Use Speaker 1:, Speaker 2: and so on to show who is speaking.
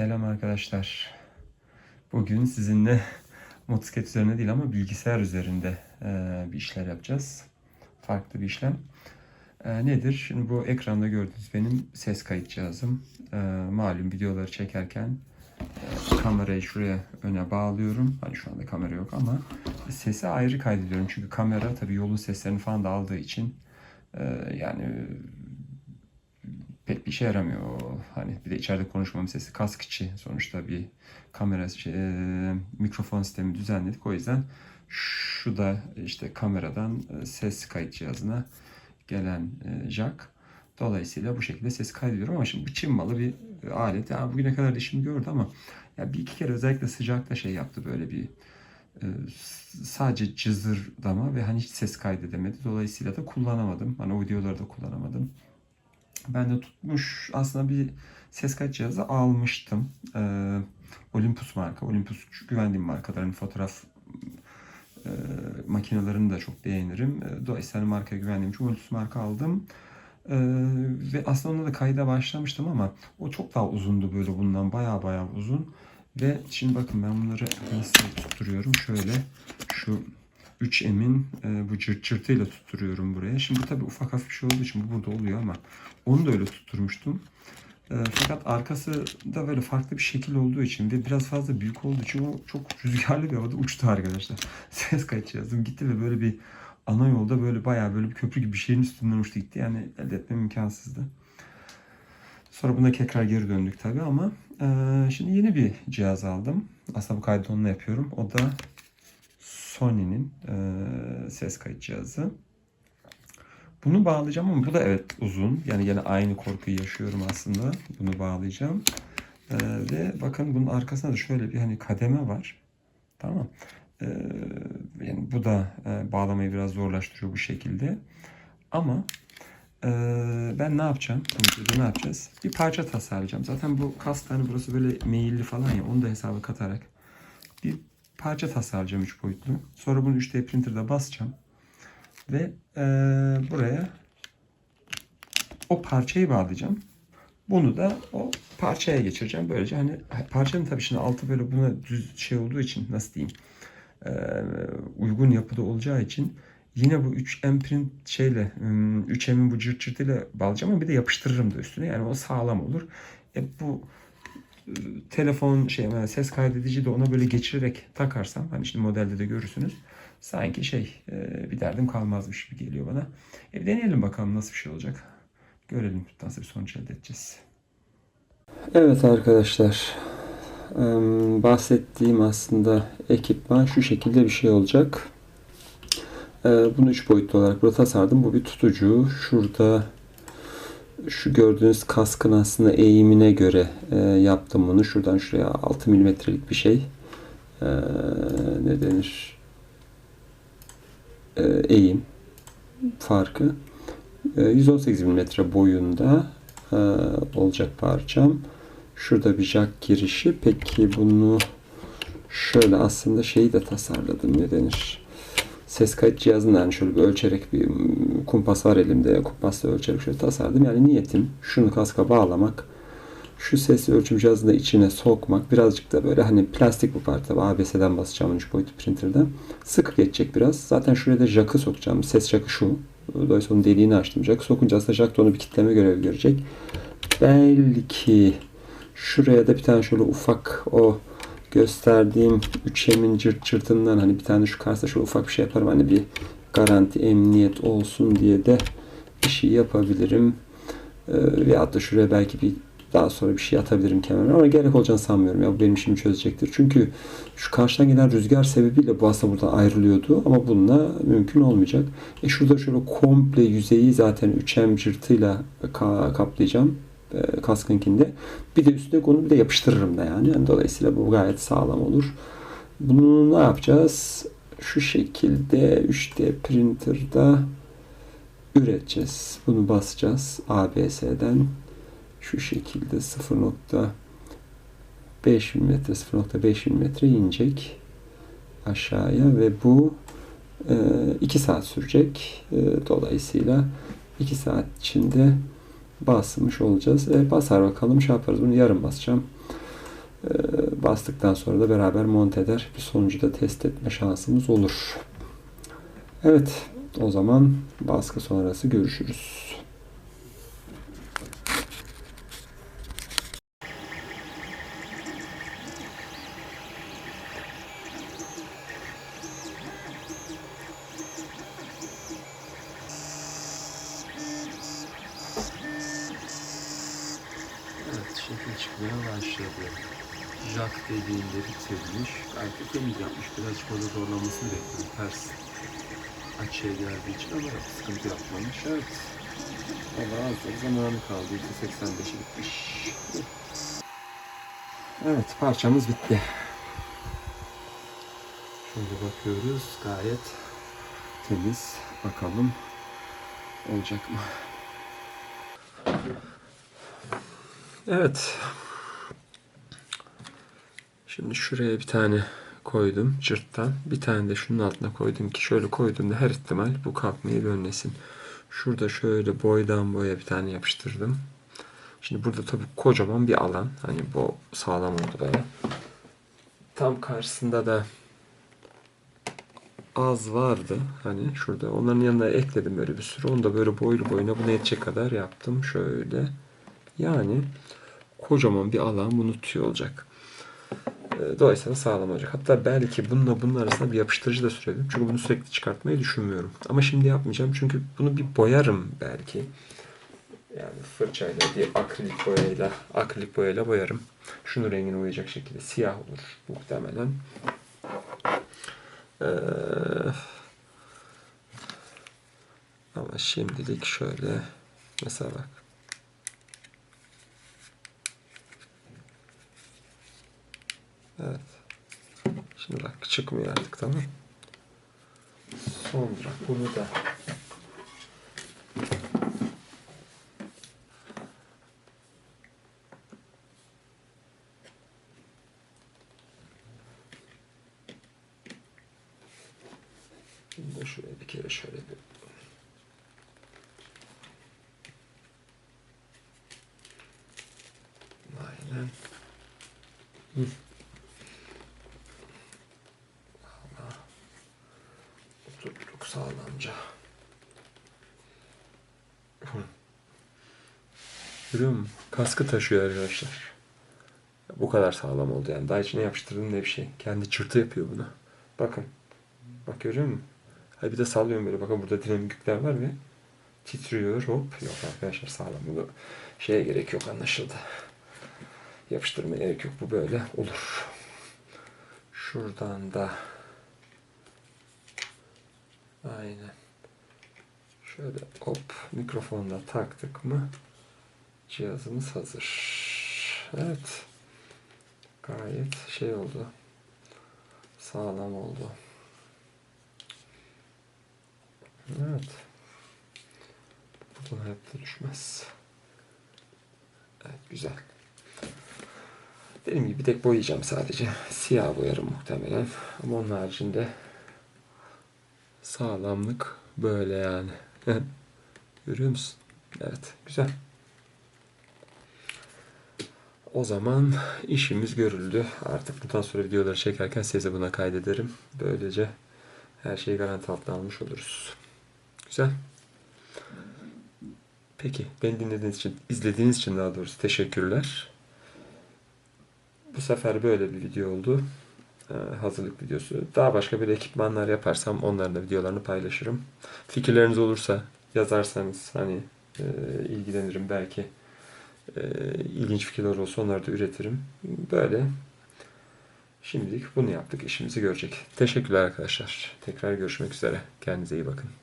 Speaker 1: Selam arkadaşlar. Bugün sizinle motosiklet üzerine değil ama bilgisayar üzerinde e, bir işler yapacağız. Farklı bir işlem. E, nedir? Şimdi bu ekranda gördüğünüz benim ses kayıt cihazım. E, malum videoları çekerken kamerayı şuraya öne bağlıyorum. Hani şu anda kamera yok ama sesi ayrı kaydediyorum. Çünkü kamera tabii yolun seslerini falan da aldığı için yani pek bir işe yaramıyor. Hani bir de içeride konuşmam sesi kask içi sonuçta bir kamera şey, e, mikrofon sistemi düzenledik. O yüzden şu da işte kameradan e, ses kayıt cihazına gelen e, jack. Dolayısıyla bu şekilde ses kaydediyorum ama şimdi bu Çin malı bir e, alet. Ya bugüne kadar da işimi gördü ama ya bir iki kere özellikle sıcakta şey yaptı böyle bir sadece cızırdama ve hani hiç ses kaydedemedi. Dolayısıyla da kullanamadım. Hani o videoları da kullanamadım. Ben de tutmuş aslında bir ses kayıt cihazı almıştım. Ee, Olympus marka. Olympus güvendiğim markaların fotoğraf e, makinelerini de çok beğenirim. E, Dolayısıyla markaya güvendiğim için Olympus marka aldım. Ee, ve aslında onda da kayda başlamıştım ama o çok daha uzundu böyle bundan bayağı bayağı uzun. Ve şimdi bakın ben bunları nasıl tutturuyorum. Şöyle şu 3M'in e, bu cırt cırtıyla tutturuyorum buraya. Şimdi tabii ufak hafif şey olduğu için bu burada oluyor ama onu da öyle tutturmuştum. E, fakat arkası da böyle farklı bir şekil olduğu için ve biraz fazla büyük olduğu için o çok rüzgarlı bir havada uçtu arkadaşlar. Ses kayıt cihazım gitti ve böyle bir ana yolda böyle bayağı böyle bir köprü gibi bir şeyin üstünden uçtu gitti. Yani elde etmem imkansızdı. Sonra buna tekrar geri döndük tabii ama e, şimdi yeni bir cihaz aldım. Aslında bu kaydı onunla yapıyorum. O da Sony'nin e, ses kayıt cihazı. Bunu bağlayacağım ama bu da evet uzun. Yani yine aynı korkuyu yaşıyorum aslında. Bunu bağlayacağım. E, ve bakın bunun arkasında da şöyle bir hani kademe var. Tamam. E, yani bu da e, bağlamayı biraz zorlaştırıyor bu şekilde. Ama e, ben ne yapacağım? Videoda ne yapacağız? Bir parça tasarlayacağım. Zaten bu kask hani burası böyle meyilli falan ya onu da hesaba katarak bir parça tasarlayacağım 3 boyutlu. Sonra bunu 3D printer'da basacağım. Ve e, buraya o parçayı bağlayacağım. Bunu da o parçaya geçireceğim. Böylece hani parçanın tabii şimdi altı böyle buna düz şey olduğu için nasıl diyeyim e, uygun yapıda olacağı için yine bu 3M print şeyle ım, 3M'in bu cırt cırtıyla bağlayacağım ama bir de yapıştırırım da üstüne. Yani o sağlam olur. E, bu telefon şey yani ses kaydedici de ona böyle geçirerek takarsam hani işte modelde de görürsünüz. Sanki şey e, bir derdim kalmazmış gibi geliyor bana. E, deneyelim bakalım nasıl bir şey olacak. Görelim nasıl bir sonuç elde edeceğiz. Evet arkadaşlar. Em, Bahsettiğim aslında ekipman şu şekilde bir şey olacak. E, Bunu üç boyutlu olarak burada tasarladım. Bu bir tutucu. Şurada şu gördüğünüz kaskın aslında eğimine göre e, yaptım bunu. Şuradan şuraya 6 milimetrelik bir şey. E, ne denir? E, eğim farkı. E, 118 milimetre boyunda e, olacak parçam. Şurada bir jack girişi. Peki bunu şöyle aslında şeyi de tasarladım. Ne denir? Ses kayıt cihazından şöyle bir ölçerek bir mm, kumpas var elimde. Kumpasla ölçerek şöyle tasarladım. Yani niyetim şunu kaska bağlamak. Şu ses ölçüm cihazını da içine sokmak. Birazcık da böyle hani plastik bu parça. ABS'den basacağım 3 boyutlu printer'dan. Sık geçecek biraz. Zaten şuraya da jack'ı sokacağım. Ses jack'ı şu. Dolayısıyla onun deliğini açtım. Jack'ı sokunca aslında jack onu bir kitleme görevi görecek. Belki şuraya da bir tane şöyle ufak o gösterdiğim üçemin cırt cırtından hani bir tane şu karşısında şöyle ufak bir şey yaparım. Hani bir garanti emniyet olsun diye de bir şey yapabilirim. Ee, veyahut da şuraya belki bir daha sonra bir şey atabilirim kenara ama gerek olacağını sanmıyorum ya bu benim işimi çözecektir. Çünkü şu karşıdan gelen rüzgar sebebiyle bu aslında burada ayrılıyordu ama bununla mümkün olmayacak. E şurada şöyle komple yüzeyi zaten 3M cırtıyla ka- kaplayacağım e, kaskınkinde. Bir de üstüne onu bir de yapıştırırım da yani. yani. Dolayısıyla bu gayet sağlam olur. Bunu ne yapacağız? Şu şekilde 3D printer'da üreteceğiz. Bunu basacağız ABS'den şu şekilde 0.5 mm 0.5 mm inecek aşağıya ve bu 2 saat sürecek. E, Dolayısıyla 2 saat içinde basmış olacağız. E, basar bakalım şey yaparız. Bunu yarın basacağım. Ee, bastıktan sonra da beraber monte eder. Bir sonucu da test etme şansımız olur. Evet. O zaman baskı sonrası görüşürüz. Evet, şekil başladı. Jack dediğinde. Gayet de temiz yapmış. Birazcık orada zorlamasını bekliyorum. Ters açıya geldiği için ama sıkıntı yapmamış. Evet. Valla az da zamanı kaldı. %85'i bitmiş. Evet, parçamız bitti. Şimdi bakıyoruz. Gayet temiz. Bakalım olacak mı? Evet. Şimdi şuraya bir tane koydum cırttan. Bir tane de şunun altına koydum ki şöyle koyduğumda her ihtimal bu kalkmayı önlesin. Şurada şöyle boydan boya bir tane yapıştırdım. Şimdi burada tabii kocaman bir alan. Hani bu sağlam oldu böyle. Tam karşısında da az vardı. Hani şurada onların yanına ekledim böyle bir sürü. Onu da böyle boylu boyuna buna yetecek kadar yaptım. Şöyle. Yani kocaman bir alan bunu tutuyor olacak. Dolayısıyla sağlam olacak. Hatta belki bununla bunun arasında bir yapıştırıcı da sürebilirim. Çünkü bunu sürekli çıkartmayı düşünmüyorum. Ama şimdi yapmayacağım. Çünkü bunu bir boyarım belki. Yani fırçayla, bir akrilik boyayla, akrilik boyayla boyarım. Şunun rengine uyacak şekilde siyah olur muhtemelen. Ee, ama şimdilik şöyle mesela bak. Evet. Şimdi bak çıkmıyor artık tamam. Sonra bunu da de şuraya bir kere şöyle bir Aynen. Hı. Valla. Oturduk sağlamca. Hı. Görüyor musun? Kaskı taşıyor arkadaşlar. Bu kadar sağlam oldu yani. Daha içine yapıştırdım diye bir şey. Kendi çırtı yapıyor bunu. Bakın. Bak görüyor musun? Hayır bir de sallıyorum böyle. Bakın burada dinamik yükler var ve titriyor. Hop. Yok arkadaşlar sağlam. Bunu şeye gerek yok anlaşıldı. Yapıştırmaya gerek yok. Bu böyle olur. Şuradan da aynen şöyle hop mikrofonda taktık mı cihazımız hazır. Evet. Gayet şey oldu. Sağlam oldu. Evet. Buradan hayatta düşmez. Evet güzel. Dediğim gibi bir tek boyayacağım sadece. Siyah boyarım muhtemelen. Ama onun haricinde sağlamlık böyle yani. Görüyor musun? Evet güzel. O zaman işimiz görüldü. Artık bundan sonra videoları çekerken size buna kaydederim. Böylece her şeyi garanti altına almış oluruz. Güzel. Peki, beni dinlediğiniz için, izlediğiniz için daha doğrusu teşekkürler. Bu sefer böyle bir video oldu. Ee, hazırlık videosu. Daha başka bir ekipmanlar yaparsam onların da videolarını paylaşırım. Fikirleriniz olursa yazarsanız hani e, ilgilenirim belki. E, ilginç fikirler olsa onları da üretirim. Böyle. Şimdilik bunu yaptık. işimizi görecek. Teşekkürler arkadaşlar. Tekrar görüşmek üzere. Kendinize iyi bakın.